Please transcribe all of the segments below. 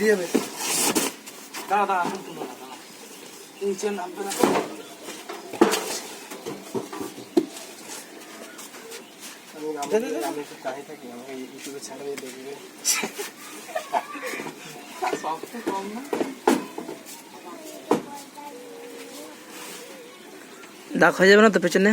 দিয়ে যাবে দাঁড়া দাঁড়া এখন তুলো না দাঁড়া। নিচে নামবে না আমি একটু থাকি আমাকে ইউটিউবে ছাড়া দিয়ে দেখবে। সব তো কম না? দাগ হয়ে যাবে না তো পেছনে?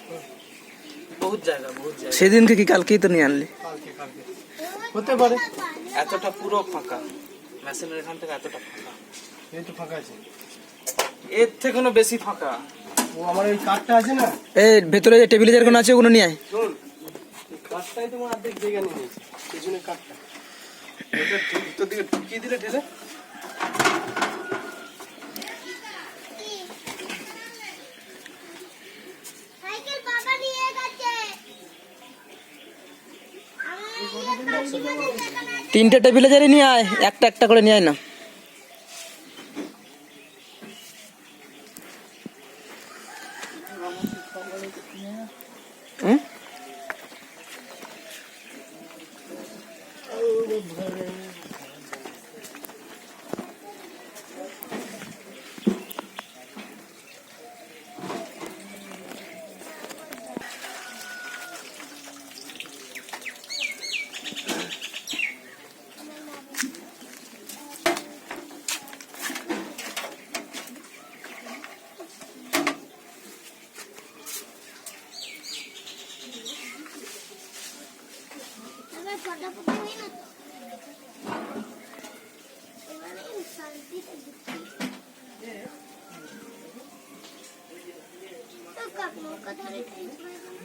বহুত জায়গা বহুত জায়গা। সেদিনকে কি কালকেই তো নিয়ে আনলি? কালকে কালকে। হতে পারে। এতটা পুরো ফাঁকা। মেশিনের এখান থেকে এতটা ফাঁকা। এই তো ফাঁকা আছে। এর থেকে কোনো বেশি ফাঁকা। ও আমার ওই কার্ডটা আছে না? এই ভেতরে যে টেবিলে যেরকম আছে ওগুলো নিয়ে আয়। শোন এই কার্ডটাই তোমার অর্ধেক জায়গা নিয়ে নিয়েছে পেছনের ঠিক ভিতর দিকে ঢুকিয়ে দিলে ঢেলে। তিনটে টেবিলে জারি নিয়ে আয় একটা একটা করে নিয়ে আয় না হুম? এবার ফটাফটি হই না তো এবারে শান্তিতে দিচ্ছি তো কাক নৌকা ধরে টাইম করে দেবো।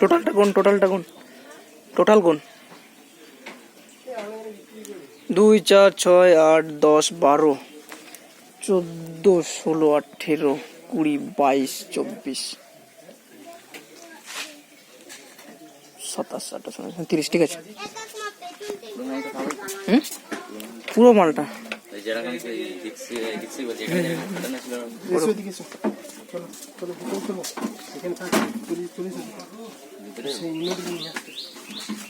টোটালটা কোন টোটালটা কোন টোটাল কোন দুই, চার, ছয়, আট, দশ, বারো, চোদ্দ, ষোলো, আঠেরো, কুড়ি, বাইশ, চব্বিশ, সাতাশ, আঠাশ তিরিশ, ঠিক আছে। পুরো মালটা। যেরকম ডিক্সি ডিক্সি বলছি এখানে যেরকম ছিল চলো চলো ভিতরে চলো এখানে থাক পুলিশ পুলিশ আছে সেই